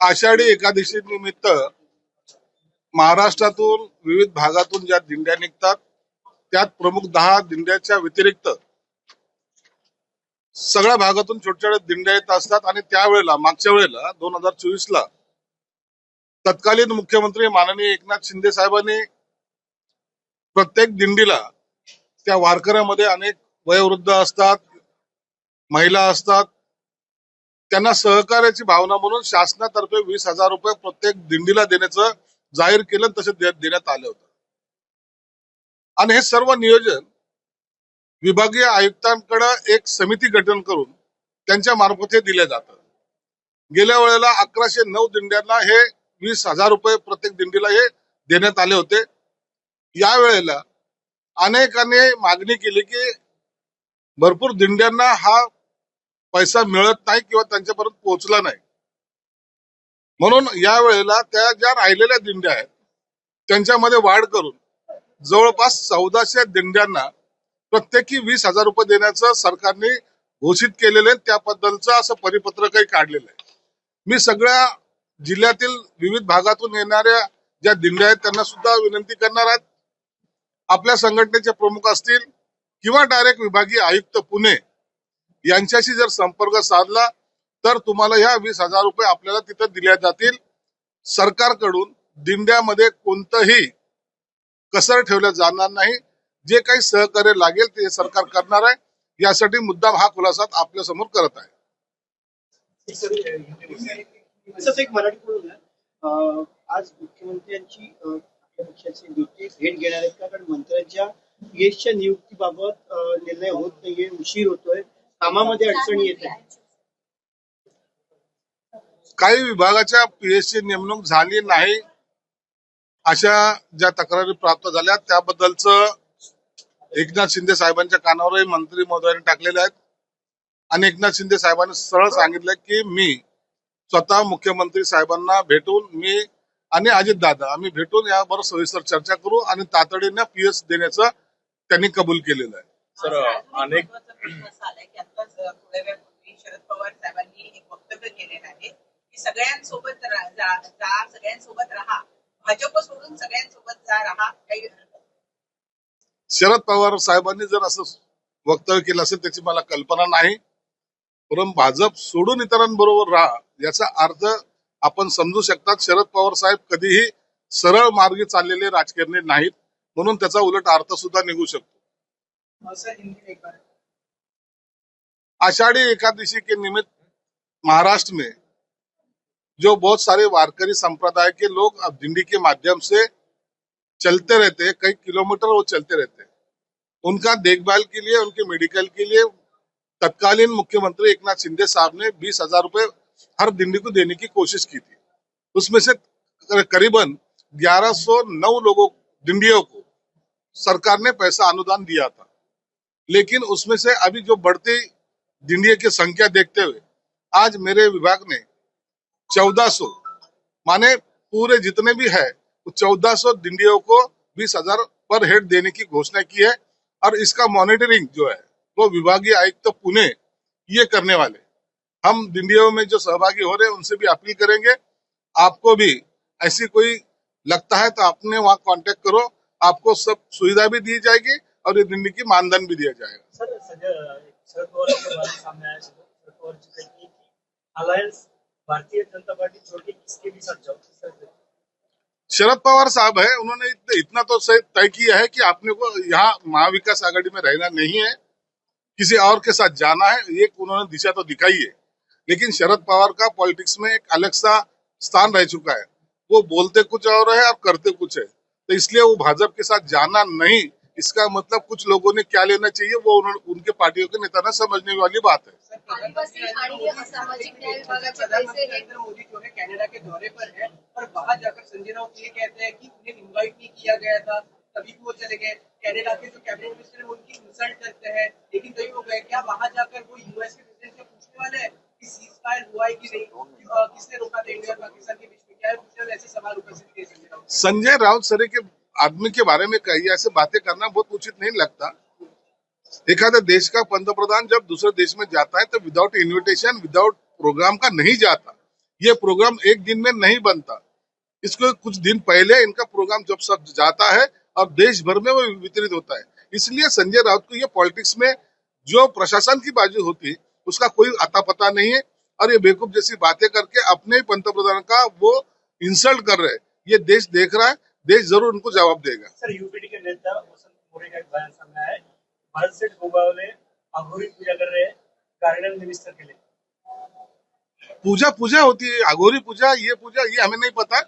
आषाढी एकादशी निमित्त महाराष्ट्रातून विविध भागातून ज्या दिंड्या निघतात त्यात प्रमुख दहा दिंड्याच्या व्यतिरिक्त सगळ्या भागातून छोट्या छोट्या दिंड्या येत असतात आणि त्यावेळेला मागच्या वेळेला दोन हजार चोवीस ला तत्कालीन मुख्यमंत्री माननीय एकनाथ शिंदे साहेबांनी प्रत्येक दिंडीला त्या वारकऱ्यामध्ये अनेक वयोवृद्ध असतात महिला असतात त्यांना सहकार्याची भावना म्हणून शासनातर्फे वीस हजार रुपये प्रत्येक दिंडीला देण्याचं जाहीर केलं तसे देण्यात आलं होतं. आणि हे सर्व नियोजन विभागीय आयुक्तांकडे एक समिती गठन करून त्यांच्या मार्फत हे दिलं जातं. गेल्या वेळेला अकराशे नऊ दिंड्यांना हे वीस हजार रुपये प्रत्येक दिंडीला हे देण्यात आले होते. या वेळेला अनेकांनी मागणी केली की भरपूर दिंड्यांना हा पैसा मिळत नाही किंवा त्यांच्यापर्यंत पोहोचला नाही. म्हणून या वेळेला त्या ज्या राहिलेल्या दिंड्या आहेत त्यांच्यामध्ये वाढ करून जवळपास चौदाशे दिंड्यांना प्रत्येकी वीस हजार रुपये देण्याचं सरकारने घोषित केलेलं आहे. त्याबद्दलचं असं परिपत्रकही काढलेलं आहे. मी सगळ्या जिल्ह्यातील विविध भागातून येणाऱ्या ज्या दिंड्या आहेत त्यांना सुद्धा विनंती करणार आहेत आपल्या संघटनेचे प्रमुख असतील किंवा डायरेक्ट विभागीय आयुक्त पुणे यांच्याशी जर संपर्क साधला तर तुम्हाला ह्या वीस हजार रुपये आपल्याला तिथं दिल्या जातील. सरकारकडून दिंड्यामध्ये कोणतंही कसर ठेवलं जाणार नाही. जे काही सहकार्य लागेल ते सरकार करणार आहे. यासाठी मुद्दाम हा खुलासा आपल्यासमोर करत आहे. आज मुख्यमंत्र्यांची पक्षाची भेट घेणार आहेत का? कारण मंत्र्यांच्या नियुक्तीबाबत निर्णय होत नाहीये उशीर होतोय. कामामध्ये अडचणी येत आहे काही विभागाच्या पीएससी नेमणूक झाली नाही अशा ज्या तक्रारी प्राप्त झाल्या त्याबद्दलचं एकनाथ शिंदे साहेबांच्या कानावरही मंत्री महोदयांनी टाकलेले आहेत. आणि एकनाथ शिंदे साहेबांनी सरळ सांगितलं की मी स्वतः मुख्यमंत्री साहेबांना भेटून मी आणि अजित दादा आम्ही भेटून यावर सविस्तर चर्चा करू आणि तातडीने पीएस देण्याचं त्यांनी कबूल केलेलं आहे. सर अनेक शरद पवार साहेबांनी एक वक्तव्य केलेलं आहे की सगळ्यांसोबत जा सगळ्यांसोबत राहा भाजप सोडून सगळ्यांसोबत जा राहा काही. शरद पवार साहेबांनी जर असं वक्तव्य केलं असेल त्याची मला कल्पना नाही परंतु भाजप सोडून इतरांबरोबर राहा याचा अर्थ आपण समजू शकतात शरद पवार साहेब कधीही सरळ मार्गी चाललेले राजकारणी नाहीत म्हणून त्याचा उलट अर्थ सुद्धा निघू शकतो? आषाढ़ी एकादशी के निमित्त महाराष्ट्र में जो बहुत सारे वारकरी संप्रदाय के लोग अब दिंडी के माध्यम से चलते रहते हैं, कई किलोमीटर वो चलते रहते हैं। उनका देखभाल के लिए, उनके मेडिकल के लिए तत्कालीन मुख्यमंत्री एकनाथ शिंदे साहब ने बीस हज़ार रुपए हर दिंडी को देने की कोशिश की थी। उसमें से करीबन 1109 लोगों, दिंडियों को सरकार ने पैसा अनुदान दिया था। लेकिन उसमें से अभी जो बढ़ती दिंडिया की संख्या देखते हुए, आज मेरे विभाग ने 1400 माने पूरे जितने भी है, वो 1400 दिंडियों को बीस हज़ार पर हेड देने की घोषणा की है। और इसका मॉनिटरिंग जो है, वो विभागीय आयुक्त तो पुणे ये करने वाले। हम दिंडियों में जो सहभागी हो रहे हैं, उनसे भी अपील करेंगे। आपको भी ऐसी कोई लगता है तो आपने वहाँ कांटेक्ट करो। आपको सब सुविधा भी दी जाएगी। और ये दिंडी की मानधन भी दिया जाएगा। सर शरद पवार जी का ये कि अलायंस भारतीय जनता पार्टी छोड़ के किसके भी साथ जाओ किस तरह से? शरद पवार साहब है उन्होंने इत- इतना तो सही तय किया है कि आपने को यहाँ महाविकास आघाड़ी में रहना नहीं है किसी और के साथ जाना है ये उन्होंने दिशा तो दिखाई है। लेकिन शरद पवार का पॉलिटिक्स में एक अलग सा स्थान रह चुका है। वो बोलते कुछ और है और करते कुछ है। तो इसलिए वो भाजपा के साथ जाना नहीं इसका मतलब कुछ लोगों ने क्या लेना चाहिए वो उन्होंने उनके पार्टियों के नेता ने समझने वाली बात है। हे नरेंद्र मोदी जो है कनाडा के दौरे पर है और वहाँ जाकर संजय राउत ये कहते हैं कि उन्हें इनवाइट नहीं किया गया था तभी वो चले गए। कनाडा के जो कैबिनेट मिनिस्टर है उनकी इंसल्ट करते हैं लेकिन कई लोग गए। क्या वहाँ जाकर वो यूएस के प्रेसिडेंट से पूछने वाले हैं कि सीज फायर हुआ है कि नहीं? किसने रोका था इंडिया और पाकिस्तान के बीच में? क्या है? ऐसे सवाल उपस्थित किए संजय राउत। संजय राउत सरे के आदमी के बारे में कही, ऐसे बातें करना बहुत उचित नहीं लगता। एखाद्या देश का पंतप्रधान जब दूसरे देश में जाता है तो विदाउट इन्विटेशन विदाउट प्रोग्राम का नहीं जाता। ये प्रोग्राम एक दिन में नहीं बनता। इसको कुछ दिन पहले इनका प्रोग्राम जब सब जाता है, और देश भर में वो वितरित होता है। इसलिए संजय राउत को ये पॉलिटिक्स में जो प्रशासन की बाजू होती है उसका कोई आता पता नहीं है। और ये बेवकूफ़ जैसी बातें करके अपने ही पंतप्रधान का वो इंसल्ट कर रहे हैं। ये देश देख रहा है देश ज़रूर उनको जवाब देगा। सर यूपीडी के नेता वसंत मोरे का बयान सामने आया है। भारत सेठ गोगावले अघोरी पूजा कर रहे हैं कार्यालय मिनिस्टर के लिए। पूजा पूजा होती है अघोरी पूजा ये पूजा ये हमें नहीं पता।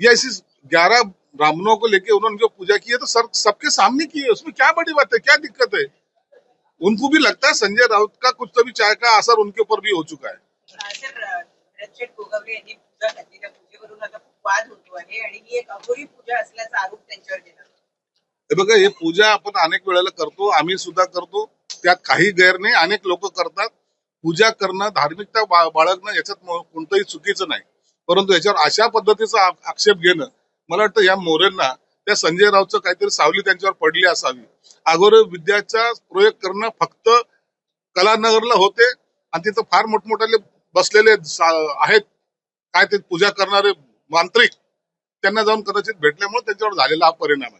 ये ऐसी ग्यारह ब्राह्मणों को लेके उन्होंने जो पूजा की है तो सर सबके सामने की है। उसमें क्या बड़ी बात है क्या दिक्कत है? उनको भी लगता है संजय राउत का कुछ तभी चाय का असर उनके ऊपर भी हो चुका है। बघा हे पूजा आपण अनेक वेळेला करतो आम्ही सुद्धा करतो. त्यात काही गैर नाही अनेक लोक करतात. पूजा करणं धार्मिकता बाळगणं याच्यात कोणतंही चुकीचं नाही. परंतु याच्यावर अशा पद्धतीचा आक्षेप घेणं मला वाटतं या मोरेंना त्या संजय रावचं काहीतरी सावली त्यांच्यावर पडली असावी. अगोदर विद्याचा प्रयोग करणं फक्त कलानगरला होते आणि तिथं फार मोठमोठाले बसलेले आहेत. काय ते पूजा करणारे मांत्रिक त्यांना जाऊन कदाचित भेटल्यामुळे त्यांच्यावर झालेला हा परिणाम आहे.